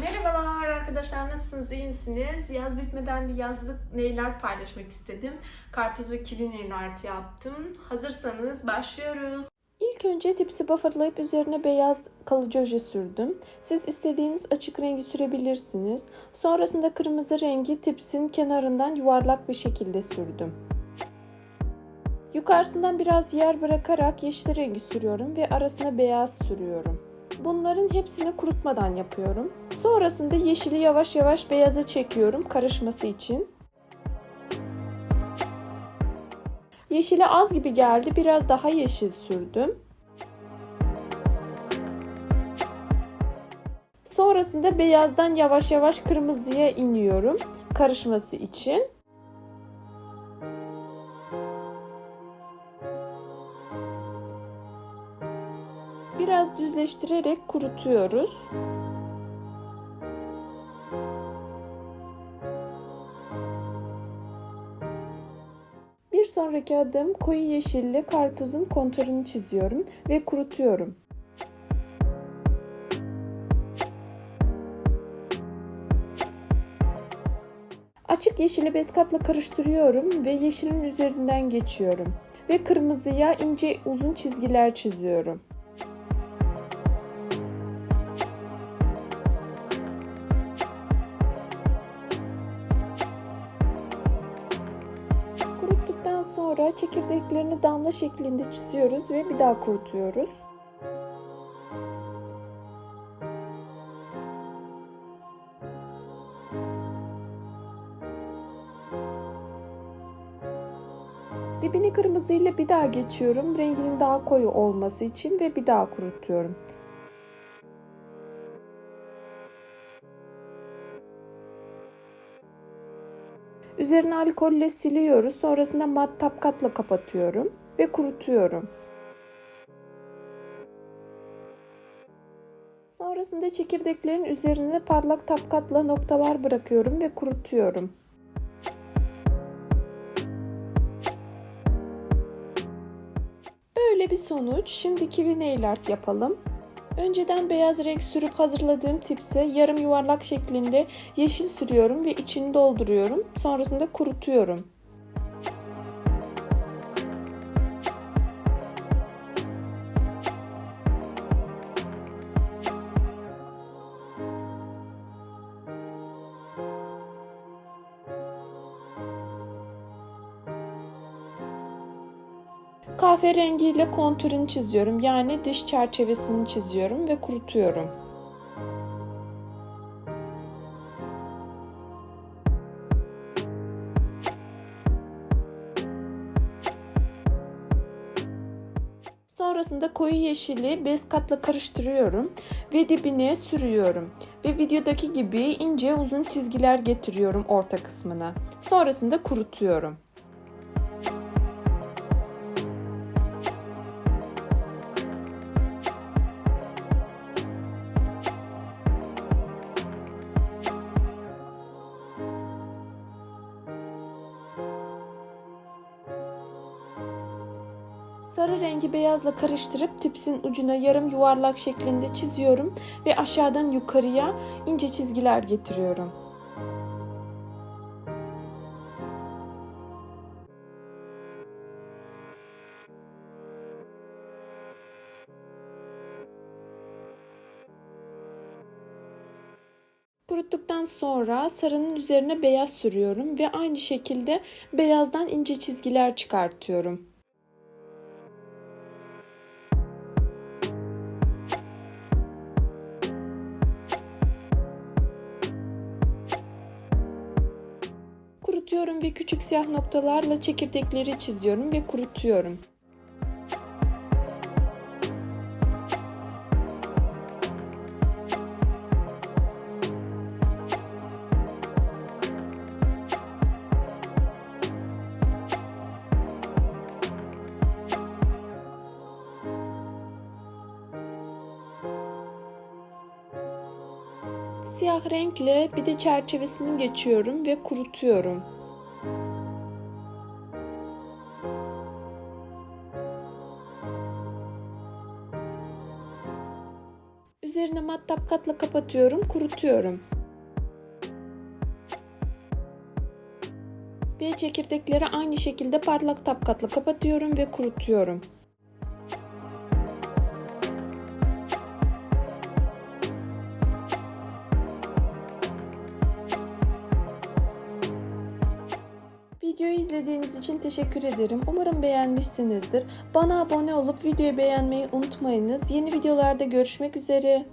Merhabalar arkadaşlar nasılsınız iyi misiniz? Yaz bitmeden bir yazlık neyler paylaşmak istedim. Karpuz ve kivi nail art yaptım. Hazırsanız başlıyoruz. İlk önce tipsi bufferlayıp üzerine beyaz kalıcı oje sürdüm. Siz istediğiniz açık rengi sürebilirsiniz. Sonrasında kırmızı rengi tipsin kenarından yuvarlak bir şekilde sürdüm. Yukarısından biraz yer bırakarak yeşil rengi sürüyorum ve arasına beyaz sürüyorum. Bunların hepsini kurutmadan yapıyorum. Sonrasında yeşili yavaş yavaş beyaza çekiyorum karışması için. Yeşile az gibi geldi. Biraz daha yeşil sürdüm. Sonrasında beyazdan yavaş yavaş kırmızıya iniyorum karışması için. Biraz düzleştirerek kurutuyoruz. Bir sonraki adım koyu yeşilli karpuzun konturunu çiziyorum ve kurutuyorum. Açık yeşili beskatla karıştırıyorum ve yeşilin üzerinden geçiyorum ve kırmızıya ince uzun çizgiler çiziyorum. Sonra çekirdeklerini damla şeklinde çiziyoruz ve bir daha kurutuyoruz. Dibini kırmızıyla bir daha geçiyorum. Renginin daha koyu olması için ve bir daha kurutuyorum. Üzerine alkolle siliyoruz. Sonrasında mat tapkatla kapatıyorum ve kurutuyorum. Sonrasında çekirdeklerin üzerine parlak tapkatla noktalar bırakıyorum ve kurutuyorum. Böyle bir sonuç. Şimdi kivi nail art yapalım. Önceden beyaz renk sürüp hazırladığım tipse yarım yuvarlak şeklinde yeşil sürüyorum ve içini dolduruyorum. Sonrasında kurutuyorum. Kahverengiyle kontürünü çiziyorum. Yani dış çerçevesini çiziyorum ve kurutuyorum. Sonrasında koyu yeşili bez katla karıştırıyorum ve dibine sürüyorum. Ve videodaki gibi ince uzun çizgiler getiriyorum orta kısmına. Sonrasında kurutuyorum. Sarı rengi beyazla karıştırıp tipsin ucuna yarım yuvarlak şeklinde çiziyorum ve aşağıdan yukarıya ince çizgiler getiriyorum. Kuruttuktan sonra sarının üzerine beyaz sürüyorum ve aynı şekilde beyazdan ince çizgiler çıkartıyorum. Kurutuyorum ve küçük siyah noktalarla çekirdekleri çiziyorum ve kurutuyorum. Siyah renkle bir de çerçevesini geçiyorum ve kurutuyorum. Üzerine mattap katla kapatıyorum, kurutuyorum. Ve çekirdekleri aynı şekilde parlak tapkatla kapatıyorum ve kurutuyorum. Videoyu izlediğiniz için teşekkür ederim. Umarım beğenmişsinizdir. Bana abone olup videoyu beğenmeyi unutmayınız. Yeni videolarda görüşmek üzere.